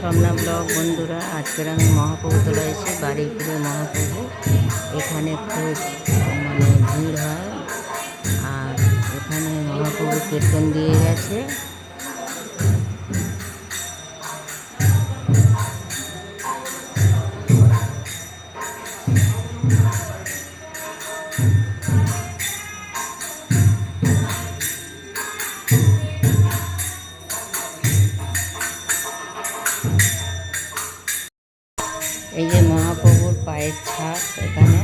Swapna blog বন্ধুরা, আজকের আমি মহাপ্রভুতলা এসে বাড়িপুরে মহাপ্রভু। এখানে খুব মানে ভিড় হয়। আর এখানে মহাপ্রভু কীর্তন দিয়ে গেছে। এই যে মহাপ্রভুর পায়ের ছাপ এখানে